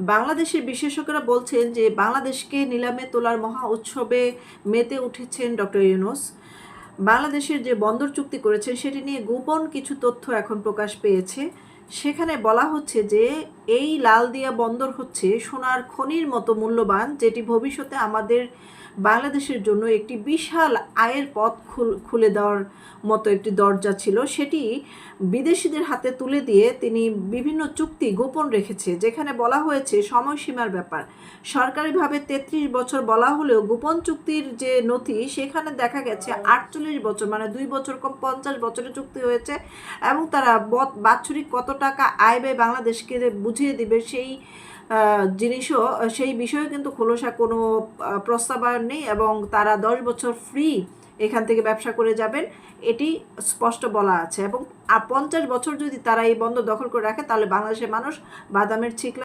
বাংলাদেশের বিশেষজ্ঞরা বলছেন যে বাংলাদেশকে নিলামে তোলার মহা উৎসবে মেতে উঠেছেন ডক্টর ইউনুস। বাংলাদেশের যে বন্দর চুক্তি করেছেন, সেটি নিয়ে গোপন কিছু তথ্য এখন প্রকাশ পেয়েছে। সেখানে বলা হচ্ছে যে এই লালদিয়া বন্দর হচ্ছে সোনার খনির মতো মূল্যবান, যেটি ভবিষ্যতে আমাদের বাংলাদেশের জন্য একটি বিশাল আয়ের পথ খুল- দেওয়ার মতো একটি দরজা ছিল। সেটি বিদেশিদের হাতে তুলে দিয়ে তিনি বিভিন্ন চুক্তি গোপন রেখেছে, যেখানে বলা হয়েছে সময়সীমার ব্যাপার। সরকারিভাবে তেত্রিশ বছর বলা হলেও গোপন চুক্তির যে নথি, সেখানে দেখা গেছে আটচল্লিশ বছর মানে দুই বছর কম পঞ্চাশ বছরের চুক্তি হয়েছে এবং তারা বৎ- বাৎসরিক কত টাকা আয় ব্যয় বাংলাদেশকে বুঝিয়ে দিবে সেই জিনিসও, সেই বিষয়ে কিন্তু খোলসা কোনো প্রস্তাবায়ন নেই এবং তারা দশ বছর ফ্রি এখান থেকে ব্যবসা করে যাবেন, এটি স্পষ্ট বলা আছে এবং আর পঞ্চাশ বছর যদি তারা এই বন্ধ দখল করে রাখে, তাহলে বাংলাদেশের মানুষ বাদামের ছিকলা